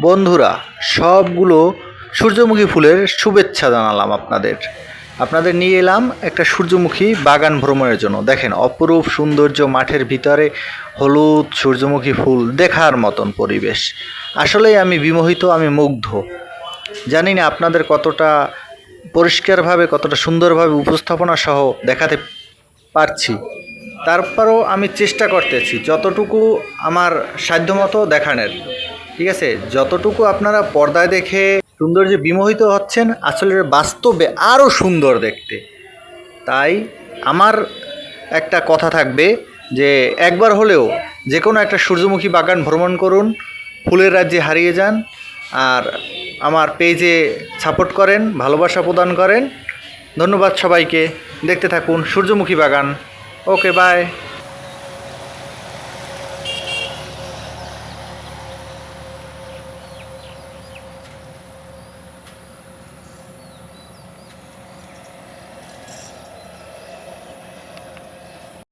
বন্ধুরা, সবগুলো সূর্যমুখী ফুলের শুভেচ্ছা জানালাম আপনাদের। আপনাদের নিয়ে এলাম একটা সূর্যমুখী বাগান ভ্রমণের জন্য। দেখেন, অপরূপ সৌন্দর্য মাঠের ভিতরে হলুদ সূর্যমুখী ফুল দেখার মতন পরিবেশ। আসলেই আমি বিমোহিত, আমি মুগ্ধ। জানি না আপনাদের কতটা পরিষ্কারভাবে, কতটা সুন্দরভাবে উপস্থাপনা সহ দেখাতে পারছি। তারপরও আমি চেষ্টা করতেছি, যতটুকু আমার সাধ্যমতো দেখানোর। ঠিক আছে, যতটুকু আপনারা পর্দায় দেখে সৌন্দর্যে বিমোহিত হচ্ছেন আসলে বাস্তবে আরও সুন্দর দেখতে। তাই আমার একটা কথা থাকবে যে, একবার হলেও যে কোনো একটা সূর্যমুখী বাগান ভ্রমণ করুন, ফুলের রাজ্যে হারিয়ে যান, আর আমার পেজে সাপোর্ট করেন, ভালোবাসা প্রদান করেন। ধন্যবাদ সবাইকে, দেখতে থাকুন সূর্যমুখী বাগান। Okay bye